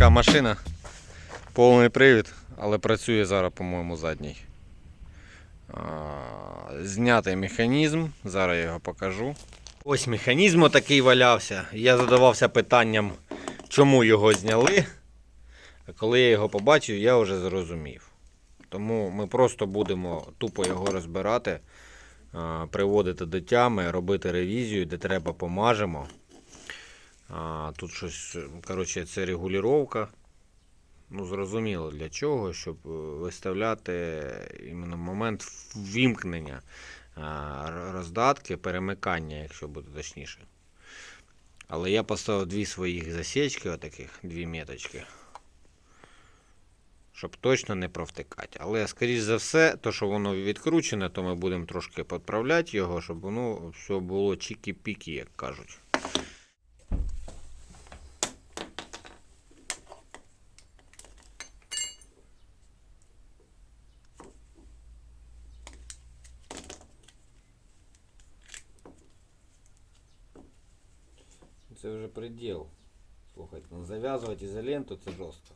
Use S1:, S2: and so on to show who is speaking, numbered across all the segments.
S1: така машина. Повний привід, але працює зараз, по-моєму, задній. Знятий механізм. Зараз я його покажу. Ось механізм такий валявся. Я задавався питанням, чому його зняли. А коли я його побачив, я вже зрозумів. Тому ми просто будемо тупо його розбирати, приводити до тями, робити ревізію, де треба помажемо. А, тут щось, коротше, це регулювання. Ну, зрозуміло для чого, щоб е, виставляти іменно момент ввімкнення роздатки, перемикання, якщо буде точніше. Але я поставив дві своїх засічки, отаких, дві меточки. Щоб точно не провтикати. Але, скоріш за все, то, що воно відкручене, то ми будемо трошки підправляти його, щоб воно все було чікі-пікі, як кажуть. Приділ. Слухайте, ну зав'язувати ізоленту це жорстко.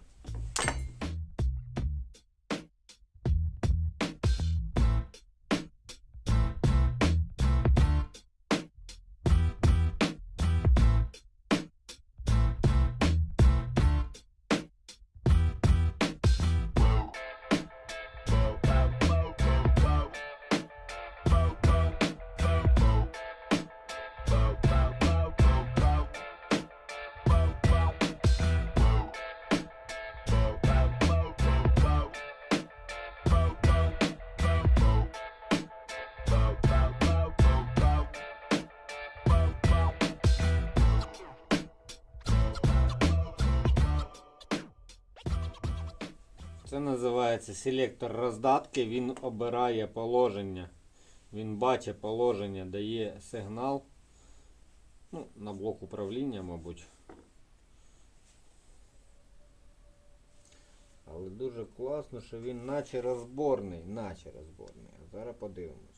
S1: Це називається селектор роздатки. Він обирає положення. Він бачить положення, дає сигнал. Ну, на блок управління, мабуть. Але дуже класно, що він наче розборний, наче розборний. А зараз подивимось.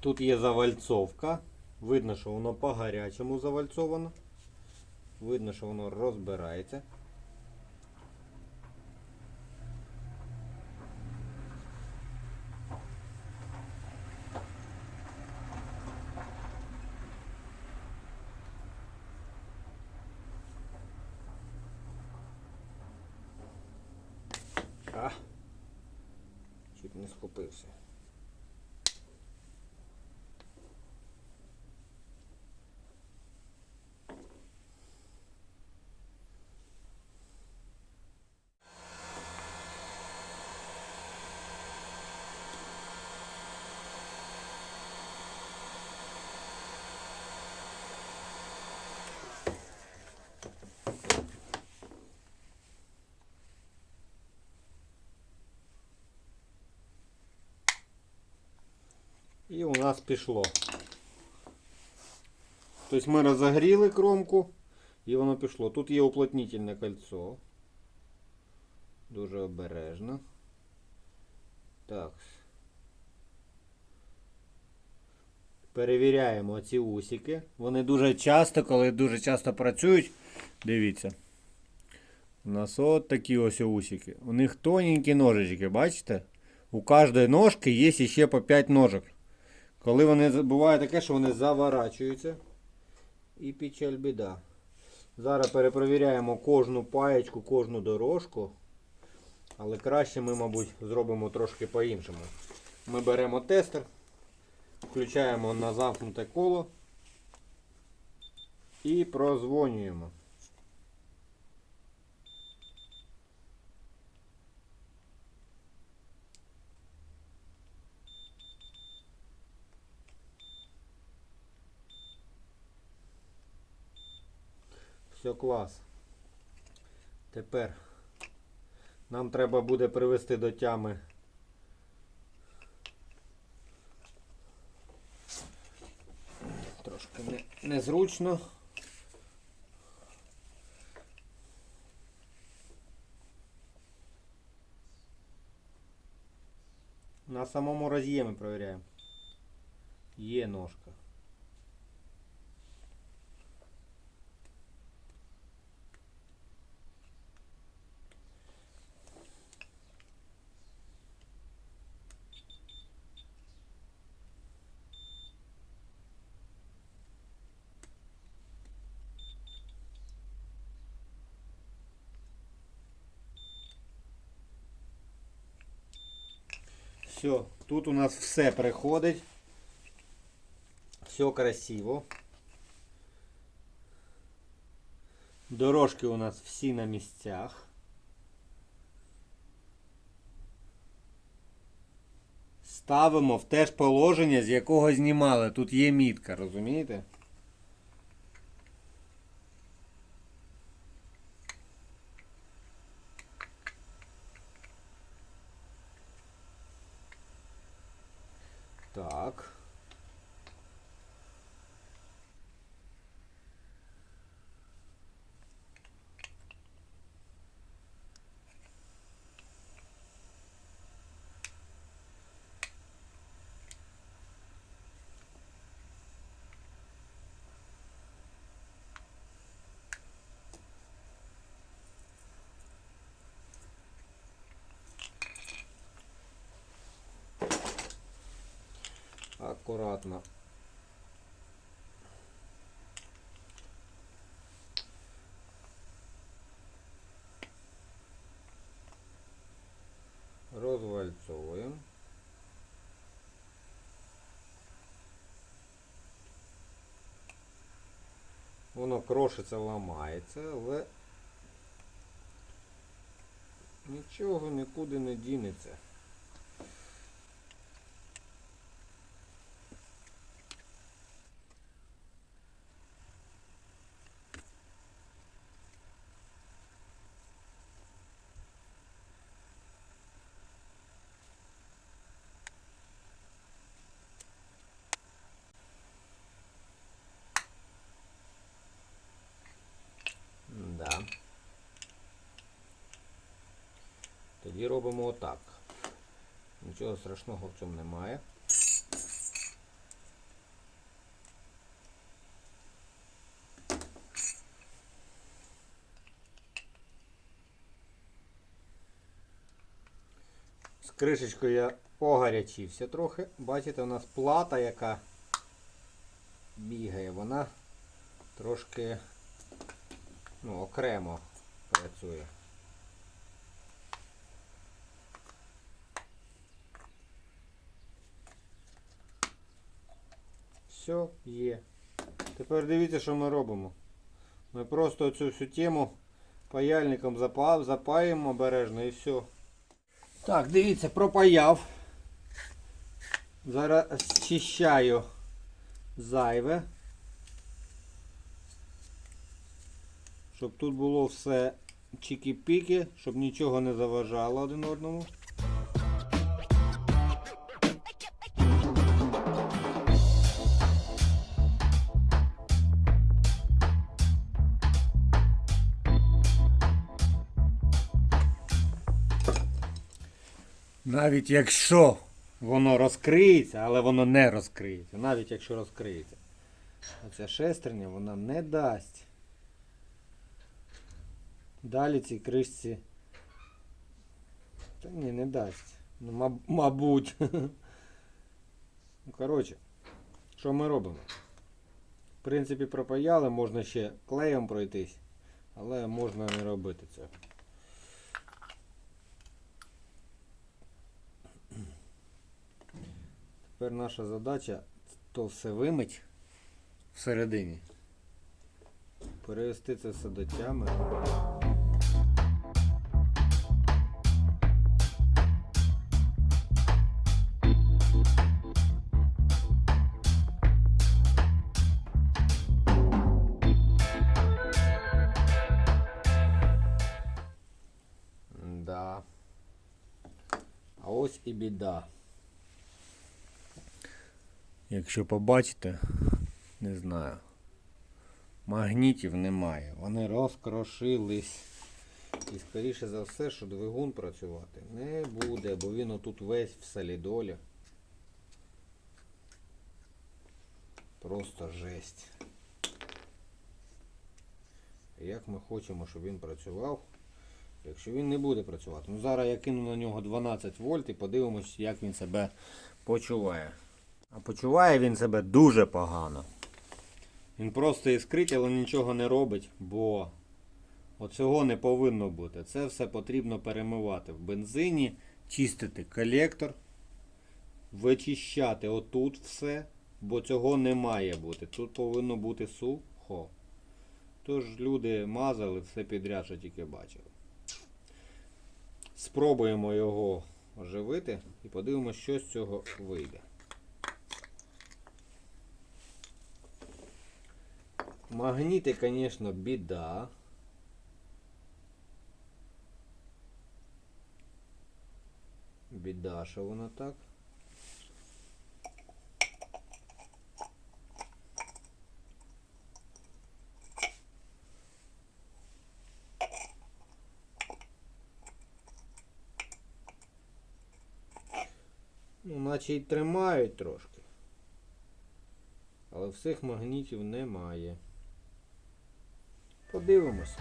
S1: Тут є завальцовка. Видно, що воно по гарячому завальцовано. Видно, що воно розбирається. А, чуть не схопився. І у нас пішло. Тобто ми розогріли кромку і воно пішло. Тут є уплотнительне кольцо. Дуже обережно. Так. Перевіряємо ці усики. Вони дуже часто, коли дуже часто працюють, дивіться. У нас от такі ось усики. У них тоненькі ножички, бачите? У кожної ножки є ще по 5 ножок. Коли вони буває таке, що вони заворачуються. І печаль біда. Зараз перепровіряємо кожну паєчку, кожну дорожку. Але краще ми, мабуть, зробимо трошки по-іншому. Ми беремо тестер, включаємо на замкнуте коло і прозвонюємо. Все клас. Тепер нам треба буде привести до тями. Трошки не, незручно. На самому роз'ємі перевіряємо. Є ножка. Все, тут у нас все приходить. Все красиво. Дорожки у нас всі на місцях. Ставимо в те ж положення, з якого знімали. Тут є мітка, розумієте? Так. Аккуратно. Розвальцовуємо. Воно крошиться, ламається, але нічого нікуди не дінеться. Да. Тоді робимо отак. Нічого страшного в цьому немає. З кришечкою я погарячився трохи. Бачите, у нас плата, яка бігає, вона трошки ну, окремо працює. Все є. Тепер дивіться, що ми робимо. Ми просто цю всю тему паяльником запав, запаємо обережно і все. Так, дивіться, пропаяв. Зараз зчищаю зайве. Щоб тут було все чікі-піки, щоб нічого не заважало один одному. Навіть якщо воно розкриється, але воно не розкриється. Навіть якщо розкриється. Оця шестерня вона не дасть. Далі цій кришці. Та ні, не дасть. Ну, маб- мабуть. Ну, коротше, що ми робимо? В принципі, пропаяли, можна ще клеєм пройтись, але можна не робити цього. Тепер наша задача то все вимить всередині. Перевести це все до тями. Да. А ось і біда. Якщо побачите, не знаю. Магнітів немає. Вони розкрошились. І скоріше за все, що двигун працювати не буде, бо він отут весь в солідолі. Просто жесть. Як ми хочемо, щоб він працював, якщо він не буде працювати. Ну зараз я кину на нього 12 вольт і подивимось, як він себе почуває. А почуває він себе дуже погано. Він просто іскрить, але нічого не робить, бо оцього не повинно бути. Це все потрібно перемивати в бензині, чистити колектор, вичищати отут все, бо цього не має бути. Тут повинно бути сухо. Тож люди мазали все підряд, що тільки бачили. Спробуємо його оживити і подивимося, що з цього вийде. Магніти, звісно, біда. Біда, що воно так. Ну, наче й тримають трошки. Але всіх магнітів немає. Подивимось.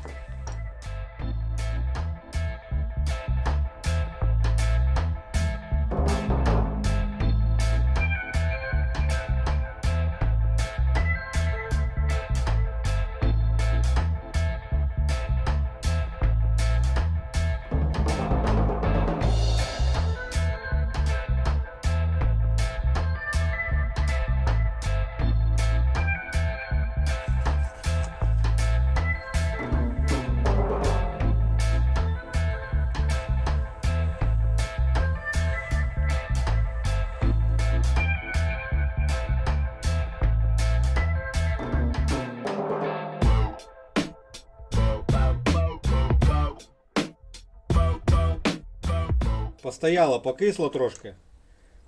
S1: Постояло, покисло трошки.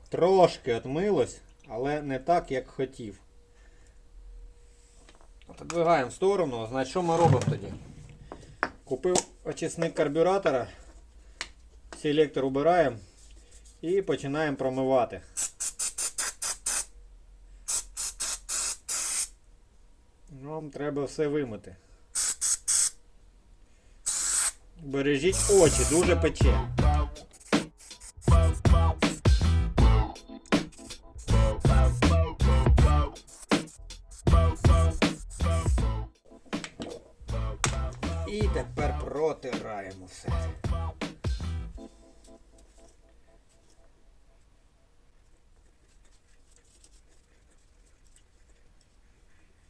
S1: Трошки отмилось, але не так, як хотів. Отодвигаємо в сторону, значить що ми робимо тоді? Купив очисник карбюратора, селектор убираємо і починаємо промивати. Вам треба все вимити. Бережіть очі, дуже пече.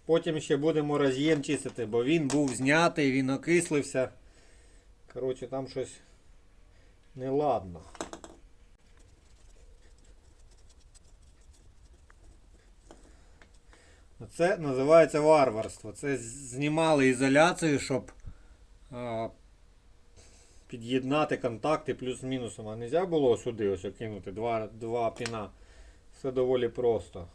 S1: Потім ще будемо роз'єм чистити, бо він був знятий, він окислився. Коротше, там щось неладно. Це називається варварство. Це знімали ізоляцію, щоб а, під'єднати контакти плюс-мінусом. А не можна було сюди ось кинути два, два піна. Все доволі просто.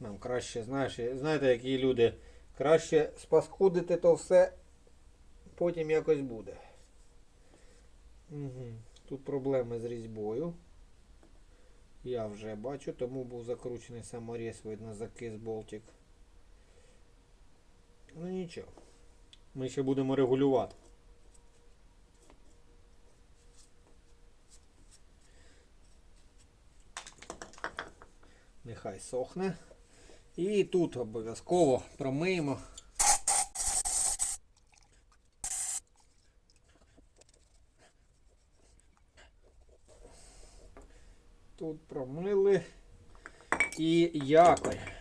S1: Нам краще, знаєш, знаєте, які люди. Краще спаскудити то все, потім якось буде. Угу. Тут проблеми з різьбою. Я вже бачу, тому був закручений саморіз, видно, закис болтик. Ну нічого. Ми ще будемо регулювати. Нехай сохне. І тут обов'язково промиємо. Тут промили і якорь.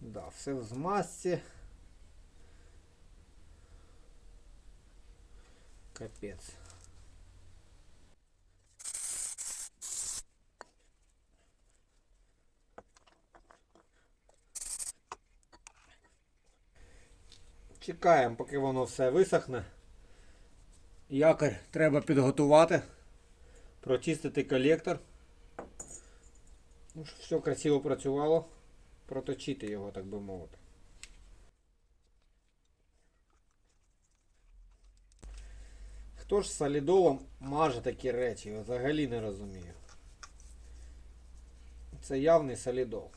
S1: Да, все в змазці. Капець. Чекаємо, поки воно все висохне. Якорь треба підготувати.
S2: Прочистити колектор. Ну, щоб все красиво працювало. Проточити його, так би мовити. Хто ж солідолом маже такі речі? Я Взагалі не розумію. Це явний солідол.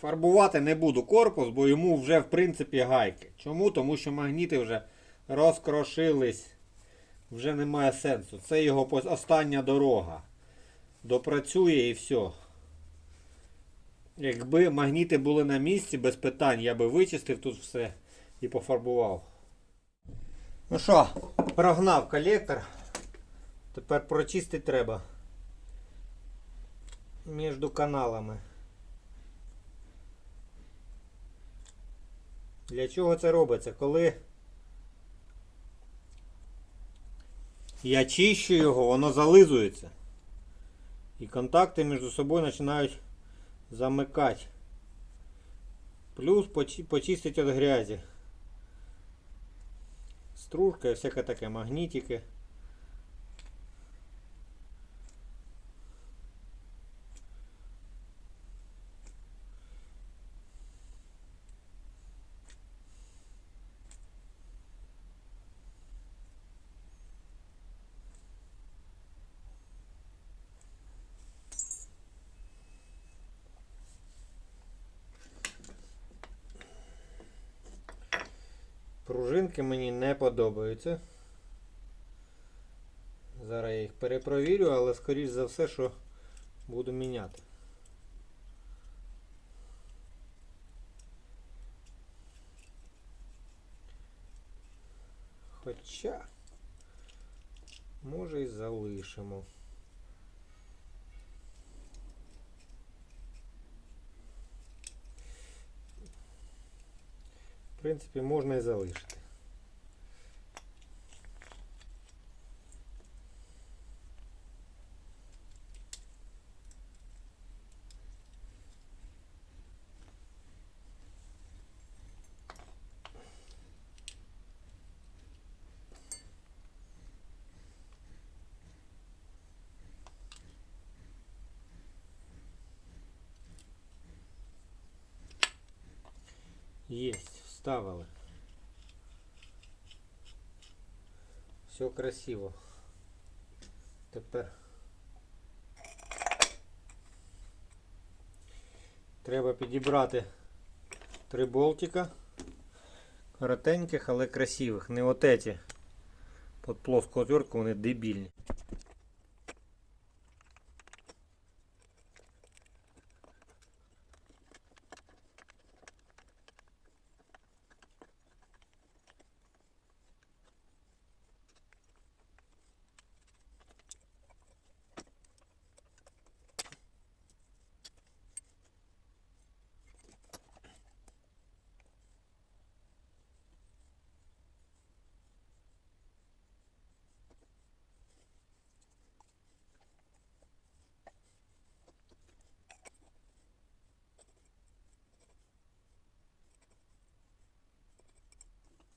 S2: Фарбувати не буду корпус, бо йому вже в принципі гайки. Чому? Тому що магніти вже розкрошились. Вже немає сенсу. Це його остання дорога. Допрацює і все. Якби магніти були на місці без питань, я би вичистив тут все і пофарбував. Ну що, прогнав колектор. Тепер прочистити треба. Між каналами. Для чого це робиться? Коли я чищу його, воно зализується. І контакти між собою починають замикати. Плюс почистить від грязі. Стружка і всяке таке, магнітики. Пружинки мені не подобаються. Зараз я їх перепровірю, але скоріш за все, що буду міняти. Хоча, може і залишимо. В принципі, можна і залишити. Есть, вставили. Все красиво. Тепер треба підібрати три болтика. Коротеньких, але красивих. Не от эти. Под плоску отвертку вони дебільні.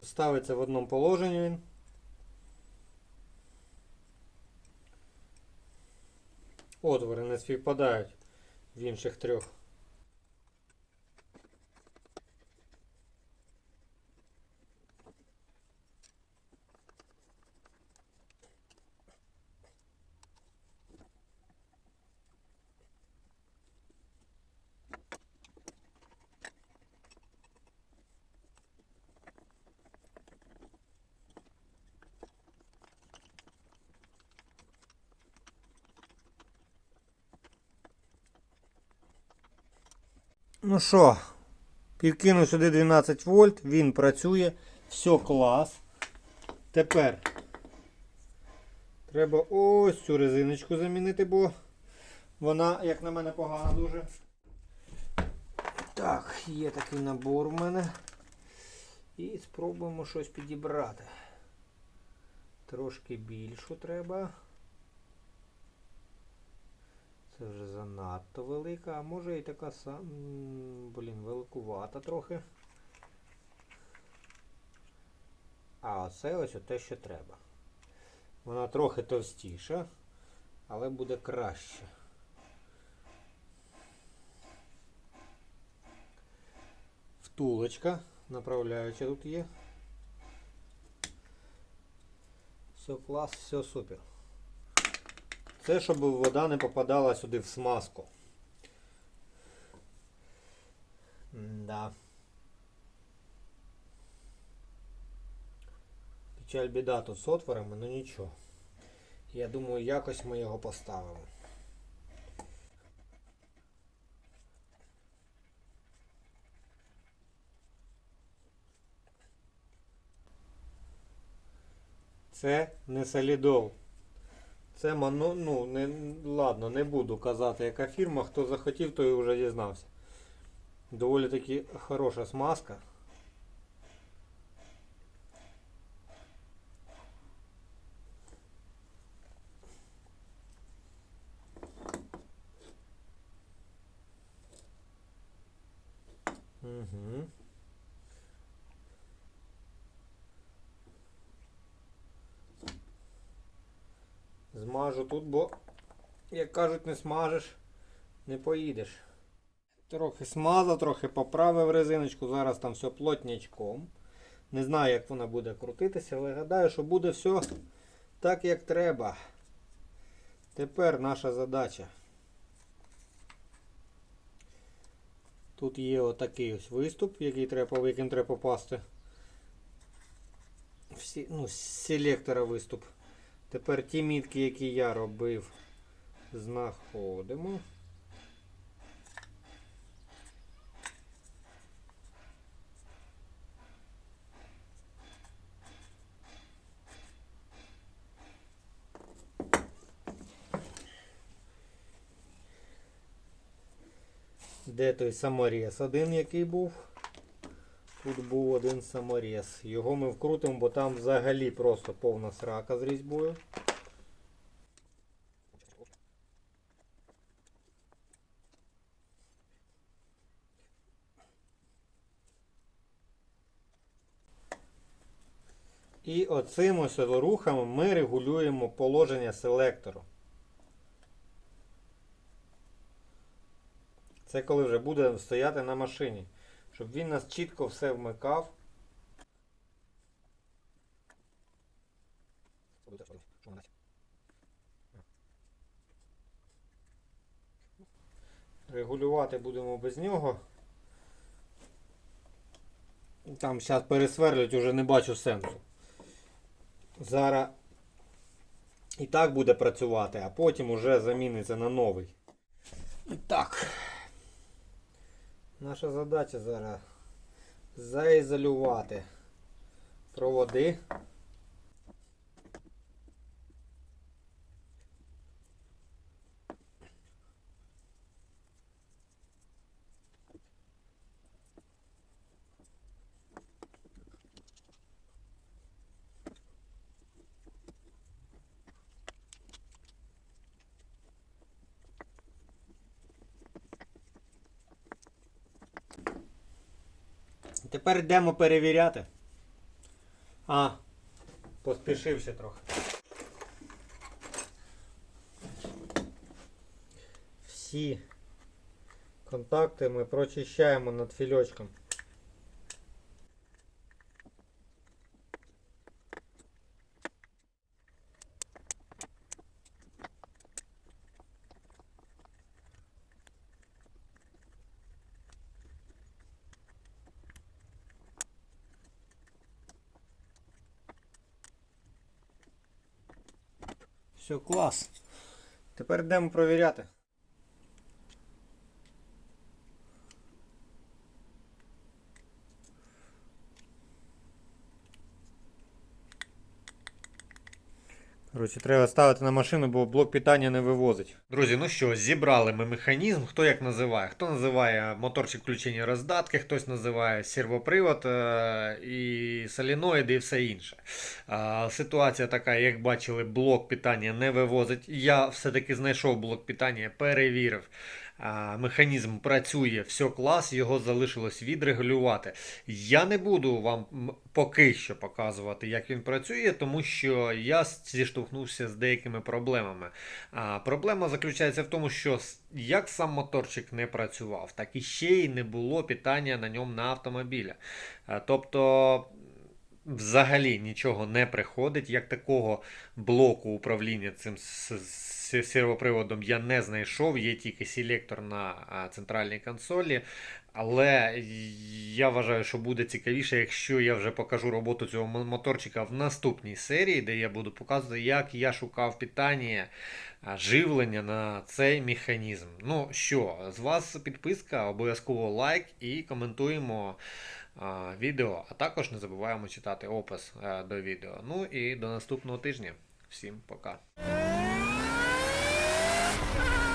S2: Ставиться в одному положенні він. Отвори не співпадають в інших трьох. Ну що, підкинув сюди 12 вольт, він працює, все клас. Тепер треба ось цю резиночку замінити, бо Вона, як на мене, погана дуже. Так, є такий набор у мене. І спробуємо щось підібрати. Трошки більшу треба. Це вже занадто велика, а може і така сама. Блін, великувата трохи. А оце ось те, що треба. Вона трохи товстіша, але буде краще. Втулочка направляюча тут є. Все клас, все супер. Це щоб вода не попадала сюди в смазку. Да. Печаль біда тут з отворами, ну нічого. Я думаю, якось ми його поставимо. Це не солідол. Це мано, ну, не, ладно, не буду казати, яка фірма. Хто захотів, той вже дізнався. Доволі таки хороша смазка. Угу. Змажу тут, бо, як кажуть, не смажеш, не поїдеш. Трохи смазав, трохи поправив резиночку, зараз там все плотнячком. Не знаю, як вона буде крутитися, але гадаю, що буде все так, як треба. Тепер наша задача. Тут є отакий ось виступ, який треба, в яким треба попасти. Всі, ну, селектора виступ. Тепер ті мітки, які я робив, знаходимо. Де той саморез один, який був? Тут був один саморез. Його ми вкрутимо, бо там взагалі просто повна срака з різьбою. І оцим ось рухами ми регулюємо положення селектору. Це коли вже буде стояти на машині. Щоб він нас чітко все вмикав. Регулювати будемо без нього. Там зараз пересверлюють, уже не бачу сенсу. Зараз і так буде працювати, а потім уже заміниться на новий. І так. Наша задача зараз заізолювати проводи. Тепер йдемо перевіряти. А, поспішився трохи. Всі контакти ми прочищаємо над фільочком. Все, клас. Тепер йдемо провіряти. Коротше, треба ставити на машину, бо блок питання не вивозить. Друзі, ну що, зібрали ми механізм. Хто як називає? Хто називає моторчик включення роздатки, хтось називає сервопривод е- і соліноїди і все інше. Ситуація така, як бачили, блок питання не вивозить. Я все-таки знайшов блок питання, перевірив. Механізм працює, все клас, його залишилось відрегулювати. Я не буду вам поки що показувати, як він працює, тому що я зіштовхнувся з деякими проблемами. А, проблема заключається в тому, що як сам моторчик не працював, так і ще й не було питання на ньому на автомобіля. А, тобто. Взагалі нічого не приходить, як такого блоку управління цим с- сервоприводом я не знайшов. Є тільки селектор на центральній консолі. Але я вважаю, що буде цікавіше, якщо я вже покажу роботу цього моторчика в наступній серії, де я буду показувати, як я шукав питання живлення на цей механізм. Ну що, з вас підписка, обов'язково лайк і коментуємо а, відео, а також не забуваємо читати опис е, до відео. Ну і до наступного тижня. Всім пока. Ah!